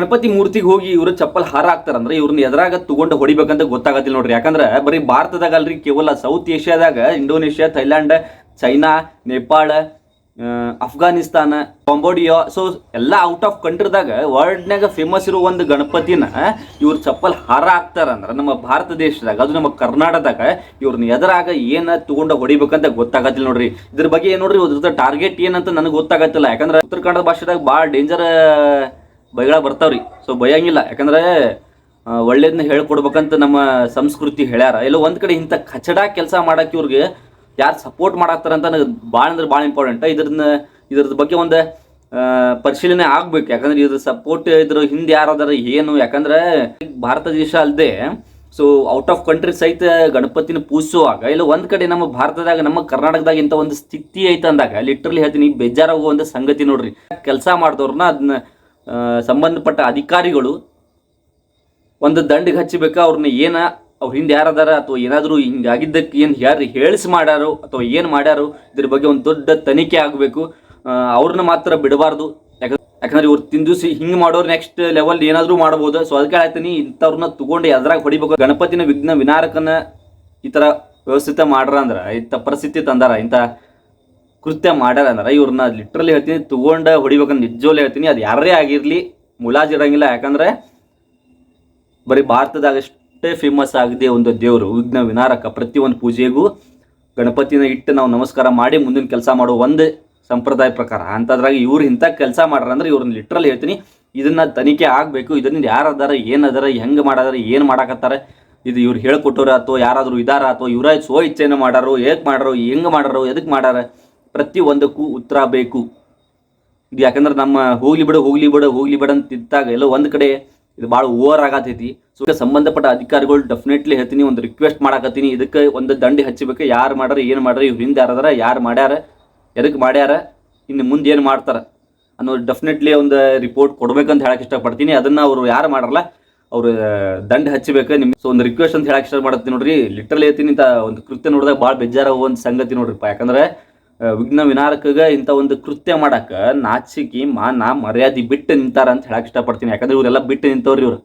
ಗಣಪತಿ ಮೂರ್ತಿಗೆ ಹೋಗಿ ಇವರು ಚಪ್ಪಲ್ ಹಾರ ಹಾಕ್ತಾರಂದ್ರೆ ಇವ್ರನ್ನ ಎದುರಾಗ ತಗೊಂಡು ಹೊಡಿಬೇಕಂತ ಗೊತ್ತಾಗತ್ತಿಲ್ಲ ನೋಡ್ರಿ. ಯಾಕಂದ್ರೆ ಬರೀ ಭಾರತದಾಗ ಅಲ್ರಿ, ಕೇವಲ ಸೌತ್ ಏಷ್ಯಾದಾಗ Indonesia Thailand China Nepal Afghanistan Cambodia so ಎಲ್ಲ ಔಟ್ ಆಫ್ ಕಂಟ್ರಿದಾಗ ವರ್ಲ್ಡ್ನಾಗ ಫೇಮಸ್ ಇರೋ ಒಂದು ಗಣಪತಿನ ಇವ್ರು ಚಪ್ಪಲ್ ಹಾರ ಹಾಕ್ತಾರಂದ್ರ ನಮ್ಮ ಭಾರತ ದೇಶದಾಗ, ಅದು ನಮ್ಮ ಕರ್ನಾಟಕದಾಗ ಇವ್ರನ್ನ ಎದುರಾಗ ಏನ ತಗೊಂಡು ಹೊಡಿಬೇಕಂತ ಗೊತ್ತಾಗತ್ತಿಲ್ಲ ನೋಡ್ರಿ. ಇದ್ರ ಬಗ್ಗೆ ಏನ್ ನೋಡ್ರಿ ಟಾರ್ಗೆಟ್ ಏನಂತ ನನಗೆ ಗೊತ್ತಾಗತ್ತಿಲ್ಲ. ಯಾಕಂದ್ರೆ ಉತ್ತರ ಕನ್ನಡ ಭಾಷೆದಾಗ ಭಾಳ ಡೇಂಜರ್ ಬೈಗಳ ಬರ್ತಾವ್ರಿ. ಸೊ ಭಯಂಗಿಲ್ಲ ಯಾಕಂದ್ರೆ ಒಳ್ಳೇದನ್ನ ಹೇಳ್ಕೊಡ್ಬೇಕಂತ ನಮ್ಮ ಸಂಸ್ಕೃತಿ ಹೇಳ್ಯಾರ. ಎಲ್ಲೋ ಒಂದ್ ಕಡೆ ಇಂಥ ಕಚಡ ಕೆಲಸ ಮಾಡಕ್ಕೆ ಇವ್ರಿಗೆ ಯಾರು ಸಪೋರ್ಟ್ ಮಾಡಾಕ್ತಾರ ಅಂತ ನನಗೆ ಭಾಳ ಅಂದ್ರೆ ಭಾಳ ಇಂಪಾರ್ಟೆಂಟ್ ಇದ್ರನ್ನ ಇದ್ರದ ಬಗ್ಗೆ ಒಂದು ಪರಿಶೀಲನೆ ಆಗ್ಬೇಕು. ಯಾಕಂದ್ರೆ ಇದ್ರ ಸಪೋರ್ಟ್ ಇದ್ರ ಹಿಂದೆ ಯಾರದಾರ ಏನು, ಯಾಕಂದ್ರೆ ಭಾರತ ದೇಶ ಅಲ್ಲದೆ ಸೊ ಔಟ್ ಆಫ್ ಕಂಟ್ರಿ ಸಹಿತ ಗಣಪತಿನ ಪೂಜಿಸುವಾಗ, ಇಲ್ಲ ಒಂದ್ ಕಡೆ ನಮ್ಮ ಭಾರತದಾಗ, ನಮ್ಮ ಕರ್ನಾಟಕದಾಗ ಇಂಥ ಒಂದು ಸ್ಥಿತಿ ಐತೆ ಅಂದಾಗ ಲಿಟ್ರಲಿ ಹೇಳ್ತೀನಿ, ಬೇಜಾರಾಗೋ ಒಂದು ಸಂಗತಿ ನೋಡ್ರಿ. ಕೆಲಸ ಮಾಡಿದವ್ರನ್ನ ಅದನ್ನ ಸಂಬಂಧಪಟ್ಟ ಅಧಿಕಾರಿಗಳು ಒಂದು ದಂಡಿಗೆ ಹಚ್ಚಬೇಕು? ಅವ್ರನ್ನ ಏನ ಅವ್ರ ಹಿಂದೆ ಯಾರದಾರ ಅಥವಾ ಏನಾದರೂ ಹಿಂಗಾಗಿದ್ದಕ್ಕೆ ಏನು ಯಾರು ಹೇಳಿಸಿ ಮಾಡ್ಯಾರೋ ಅಥವಾ ಏನು ಮಾಡ್ಯಾರೋ ಇದ್ರ ಬಗ್ಗೆ ಒಂದು ದೊಡ್ಡ ತನಿಖೆ ಆಗಬೇಕು. ಅವ್ರನ್ನ ಮಾತ್ರ ಬಿಡಬಾರ್ದು. ಯಾಕಂದ್ರೆ ಯಾಕಂದ್ರೆ ಇವ್ರು ತಿಂದುಸಿ ಹಿಂಗೆ ಮಾಡೋರು ನೆಕ್ಸ್ಟ್ ಲೆವೆಲ್ ಏನಾದರೂ ಮಾಡ್ಬೋದು. ಸೊ ಅದಕ್ಕೆ ಹೇಳ್ತೀನಿ ಇಂಥವ್ರನ್ನ ತಗೊಂಡು ಎದ್ರಾಗ ಹೊಡಿಬೇಕು. ಗಣಪತಿನ ವಿಘ್ನ ವಿನಾರಕನ ಈ ಥರ ವ್ಯವಸ್ಥಿತ ಮಾಡ್ರ ಅಂದ್ರೆ, ಇಂಥ ಪರಿಸ್ಥಿತಿ ತಂದಾರ ಇಂಥ ಕೃತ್ಯ ಮಾಡ್ಯಾರ ಅಂದ್ರೆ. ಇವ್ರನ್ನ ಲಿಟ್ರಲಿ ಹೇಳ್ತೀನಿ, ತಗೊಂಡ ಹೊಡಿಬೇಕಂತ ನಿಜವಲ್ಲೇ ಹೇಳ್ತೀನಿ. ಅದು ಯಾರೇ ಆಗಿರಲಿ ಮುಲಾಜಿರಂಗಿಲ್ಲ ಯಾಕಂದ್ರೆ ಬರೀ ಭಾರತದಾಗ ಅಷ್ಟೇ ಫೇಮಸ್ ಆಗಿದೆ ಒಂದು ದೇವರು, ವಿಘ್ನ ವಿನಾರಕ ಪ್ರತಿಯೊಂದು ಪೂಜೆಗೂ ಗಣಪತಿನ ಇಟ್ಟು ನಾವು ನಮಸ್ಕಾರ ಮಾಡಿ ಮುಂದಿನ ಕೆಲಸ ಮಾಡೋ ಒಂದು ಸಂಪ್ರದಾಯ ಪ್ರಕಾರ. ಅಂಥದ್ರಾಗ ಇವ್ರು ಇಂಥ ಕೆಲಸ ಮಾಡ್ರ ಅಂದ್ರೆ ಇವ್ರನ್ನ ಲಿಟ್ರಲ್ ಹೇಳ್ತೀನಿ, ಇದನ್ನ ತನಿಖೆ ಆಗಬೇಕು. ಇದರಿಂದ ಯಾರು ಅದಾರ ಏನು ಹೆಂಗೆ ಮಾಡಾದಾರ, ಏನು ಮಾಡಾಕತ್ತಾರ, ಇದು ಇವ್ರು ಹೇಳ್ಕೊಟ್ಟವ್ರ ಅಥವಾ ಯಾರಾದರೂ ಇದಾರ ಅಥವಾ ಇವರ ಸ್ವ ಇಚ್ಛೆನ ಮಾಡಾರು, ಏಕೆ ಮಾಡಾರೋ, ಹೆಂಗೆ ಮಾಡಾರು ಎದಕ್ಕೆ ಮಾಡಾರ ಪ್ರತಿ ಒಂದಕ್ಕೂ ಉತ್ತರ ಬೇಕು. ಇದು ಯಾಕಂದ್ರೆ ನಮ್ಮ ಹೋಗ್ಲಿ ಬಿಡು ಹೋಗ್ಲಿ ಬಿಡು, ಹೋಗ್ಲಿ ಬಿಡ ಅಂತ ಇದ್ದಾಗ ಎಲ್ಲ ಒಂದು ಕಡೆ ಇದು ಭಾಳ ಓವರ್ ಆಗತೈತಿ. ಸೊ ಸಂಬಂಧಪಟ್ಟ ಅಧಿಕಾರಿಗಳು ಡೆಫಿನೆಟ್ಲಿ ಹೇಳ್ತೀನಿ, ಒಂದು ರಿಕ್ವೆಸ್ಟ್ ಮಾಡಾಕತ್ತೀನಿ. ಇದಕ್ಕೆ ಒಂದು ದಂಡಿ ಹಚ್ಚಬೇಕು ಯಾರು ಮಾಡ್ಯಾರ, ಏನು ಮಾಡ್ಯಾರ, ಇವ್ರು ಹಿಂದೆ ಯಾರದಾರ, ಯಾರು ಮಾಡ್ಯಾರ ಎದಕ್ಕೆ ಮಾಡ್ಯಾರ, ಇನ್ನು ಮುಂದೆ ಏನು ಮಾಡ್ತಾರ ಅನ್ನೋ ಡೆಫಿನೆಟ್ಲಿ ಒಂದು ರಿಪೋರ್ಟ್ ಕೊಡ್ಬೇಕಂತ ಹೇಳಕ್ಕೆ ಇಷ್ಟಪಡ್ತೀನಿ. ಅದನ್ನ ಅವರು ಯಾರು ಮಾಡಲ್ಲ ಅವರು ದಂಡ ಹಚ್ಚಬೇಕು ನಿಮ್ಮ ಸೊ ಒಂದು ರಿಕ್ವೆಸ್ಟ್ ಅಂತ ಹೇಳಕ್ ಇಷ್ಟಪಡ್ತೀನಿ ನೋಡ್ರಿ. ಲಿಟ್ರಲಿ ಹೇಳ್ತೀನಿ ಇಂಥ ಒಂದು ಕೃತ್ಯ ನೋಡಿದಾಗ ಭಾಳ ಬೇಜಾರ ಒಂದು ಸಂಗತಿ ನೋಡ್ರಿಪ್ಪ. ಯಾಕಂದ್ರೆ ವಿಘ್ನ ವಿನಾರಕಗ ಇಂಥ ಒಂದು ಕೃತ್ಯ ಮಾಡಾಕ ನಾಚಿಕೆ ಮಾನ ಮರ್ಯಾದೆ ಬಿಟ್ಟು ನಿಂತಾರ ಅಂತ ಹೇಳಕ್ ಇಷ್ಟಪಡ್ತೀನಿ. ಯಾಕಂದ್ರೆ ಇವರೆಲ್ಲ ಬಿಟ್ಟು ನಿಂತವ್ರಿ ಇವ್ರು.